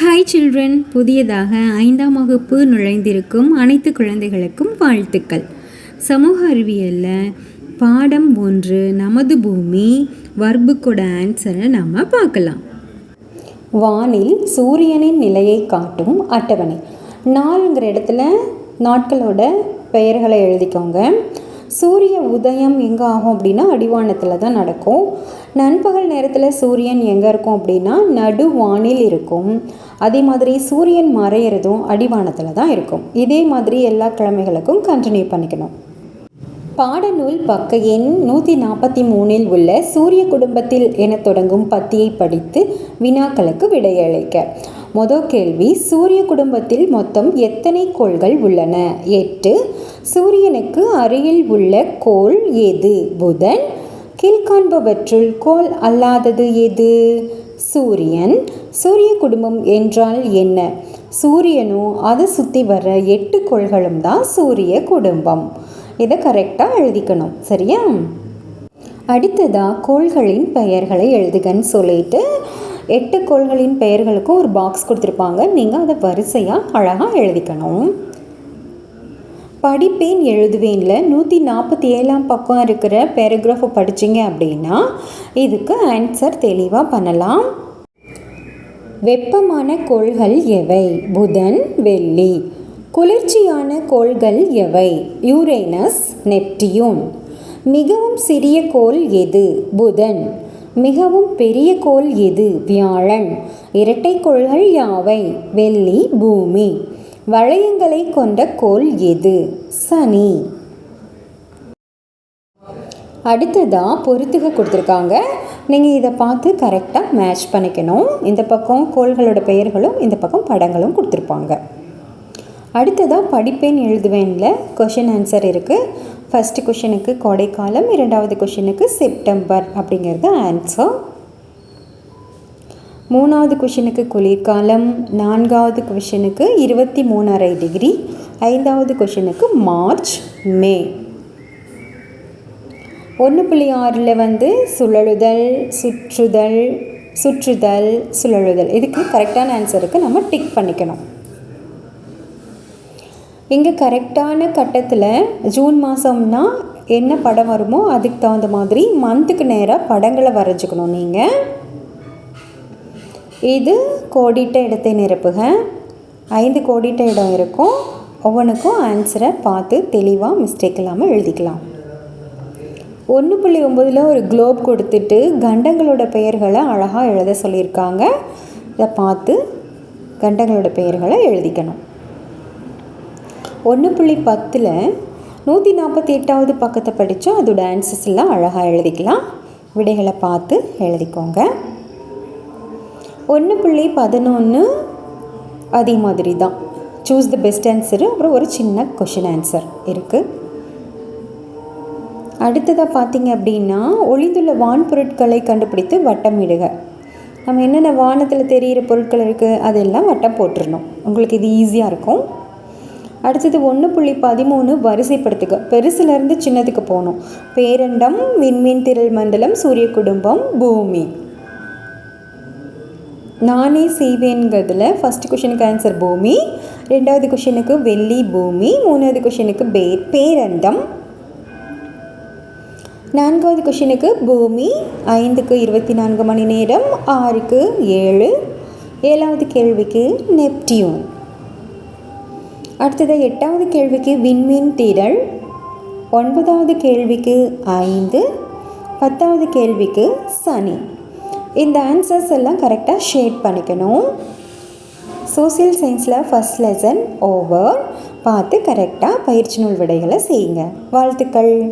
Hi children புதியதாக ஐந்தாம் வகுப்பு நுழைந்திருக்கும் அனைத்து குழந்தைகளுக்கும் வாழ்த்துக்கள். சமூக அறிவியலில் பாடம் ஒன்று நமது பூமி வர்புக்கோட ஆன்சரை நம்ம பார்க்கலாம். வானில் சூரியனின் நிலையை காட்டும் அட்டவணை. நாலுங்கிற இடத்துல நாட்களோட பெயர்களை எழுதிக்கோங்க. சூரிய உதயம் எங்கே ஆகும் அப்படின்னா அடிவானத்தில் தான் நடக்கும். நண்பகல் நேரத்தில் சூரியன் எங்கே இருக்கும் அப்படின்னா நடுவானில் இருக்கும். அதே மாதிரி சூரியன் மறையிறதும் அடிவானத்தில் தான் இருக்கும். இதே மாதிரி எல்லா கிழமைகளுக்கும் கண்டினியூ பண்ணிக்கணும். பாடநூல் பக்க எண் நூற்றி நாற்பத்தி மூணில் உள்ள சூரிய குடும்பத்தில் என தொடங்கும் பத்தியை படித்து வினாக்களுக்கு விடையளிக்க. மொதல் கேள்வி சூரிய குடும்பத்தில் மொத்தம் எத்தனை கோள்கள் உள்ளன? எட்டு சூரியனுக்கு அருகில் உள்ள கோள் எது புதன். கீழ்காண்பவற்றுள் கோள் அல்லாதது எது சூரியன். சூரிய குடும்பம் என்றால் என்ன? சூரியனும் அதை சுற்றி வர எட்டு கோள்களும் தான் சூரிய குடும்பம். இதை கரெக்டாக எழுதிக்கணும். சரியா? அடுத்ததாக கோள்களின் பெயர்களை எழுதுகன்னு சொல்லிட்டு எட்டு கோள்களின் பெயர்களுக்கும் ஒரு பாக்ஸ் கொடுத்துருப்பாங்க. நீங்கள் அதை வரிசையாக அழகாக எழுதிக்கணும். படிப்பேன் எழுதுவேனில். நூற்றி நாற்பத்தி ஏழாம் பக்கம் இருக்கிற பேராகிராஃபை படிச்சிங்க அப்படின்னா இதுக்கு ஆன்சர் தெளிவாக பண்ணலாம். வெப்பமான கோள்கள் எவை? புதன் வெள்ளி. குளிர்ச்சியான கோள்கள் எவை? Uranus Neptune. மிகவும் சிறிய கோள் எது? புதன். மிகவும் பெரிய கோள் எது? வியாழன். இரட்டை கோள்கள் யாவை? வெள்ளி பூமி. வளையங்களை கொண்ட கோள் எது? சனி. அடுத்ததாக பொறுத்துக கொடுத்துருக்காங்க. நீங்கள் இதை பார்த்து கரெக்டாக மேட்ச் பண்ணிக்கணும். இந்த பக்கம் கோள்களோட பெயர்களும் இந்த பக்கம் படங்களும் கொடுத்துருப்பாங்க. அடுத்ததாக படிப்பேன் எழுதுவேனில் கொஷின் ஆன்சர் இருக்குது ஃபஸ்ட்டு கொஷினுக்கு கோடைக்காலம் இரண்டாவது கொஷினுக்கு செப்டம்பர் அப்படிங்கிறது ஆன்சர் மூணாவது கொஷினுக்கு குளிர்காலம் நான்காவது கொஷினுக்கு இருபத்தி மூணரை டிகிரி ஐந்தாவது கொஷினுக்கு மார்ச் மே. ஒன்று புள்ளி ஆறில் வந்து சுழலுதல் சுற்றுதல் சுற்றுதல் சுழலுதல். இதுக்கு கரெக்டான ஆன்சருக்கு நம்ம டிக் பண்ணிக்கணும். இங்கே கரெக்டான கட்டத்தில் ஜூன் மாதம்னா என்ன படம் வருமோ அதுக்கு தகுந்த மாதிரி மந்த்துக்கு நேராக படங்களை வரைஞ்சிக்கணும். நீங்கள் இது கோடிட்ட இடத்தை நிரப்புக. ஐந்து கோடிட்ட இடம் இருக்கும். ஒவ்வொன்றுக்கும் ஆன்சரை பார்த்து தெளிவாக மிஸ்டேக் இல்லாமல் எழுதிக்கலாம். ஒன்று புள்ளி ஒம்பதில் ஒரு குளோப் கொடுத்துட்டு கண்டங்களோட பெயர்களை அழகாக எழுத சொல்லியிருக்காங்க. இதை பார்த்து கண்டங்களோட பெயர்களை எழுதிக்கணும். ஒன்று புள்ளி பத்தில் நூற்றி நாற்பத்தி எட்டாவது பக்கத்தை படித்தோம் அதோட ஆன்சர்ஸ் எல்லாம் அழகாக எழுதிக்கலாம். விடைகளை பார்த்து எழுதிக்கோங்க. ஒன்று புள்ளி பதினொன்று அதே மாதிரி தான் சூஸ் த பெஸ்ட் ஆன்சரு அப்புறம் ஒரு சின்ன கொஷின் ஆன்சர் இருக்குது அடுத்ததாக பார்த்தீங்க அப்படின்னா ஒளிந்துள்ள வான் பொருட்களை கண்டுபிடித்து வட்டமிடுக நம்ம என்னென்ன வானத்தில் தெரிகிற பொருட்கள் இருக்குது அதெல்லாம் வட்டம் போட்டுடணும் உங்களுக்கு இது ஈஸியாக இருக்கும். அடுத்தது ஒன்று புள்ளி பதிமூணு வரிசைப்படுத்துக. பெருசுலேருந்து சின்னதுக்கு போகணும். பேரண்டம் விண்மீன் திரள் மண்டலம் சூரிய குடும்பம் பூமி. நானே செய்வேங்கிறதுல ஃபஸ்ட்டு கொஷனுக்கு ஆன்சர் பூமி ரெண்டாவது கொஷனுக்கு வெள்ளி பூமி மூணாவது கொஷனுக்கு பே பேரண்டம். நான்காவது கொஷனுக்கு பூமி ஐந்துக்கு இருபத்தி நான்கு மணி நேரம் ஆறுக்கு ஏழு. ஏழாவது கேள்விக்கு நெப்டியூன். அடுத்தது எட்டாவது கேள்விக்கு விண்மீன் திரள் ஒன்பதாவது கேள்விக்கு ஐந்து. பத்தாவது கேள்விக்கு சனி. இந்த ஆன்சர்ஸ் எல்லாம் கரெக்டாக ஷேட் பண்ணிக்கணும். சோசியல் சயின்ஸில் ஃபஸ்ட் லெசன் ஓவர் பார்த்து கரெக்டாக பயிற்சி நூல் விடைகளை செய்யுங்க. வாழ்த்துக்கள்.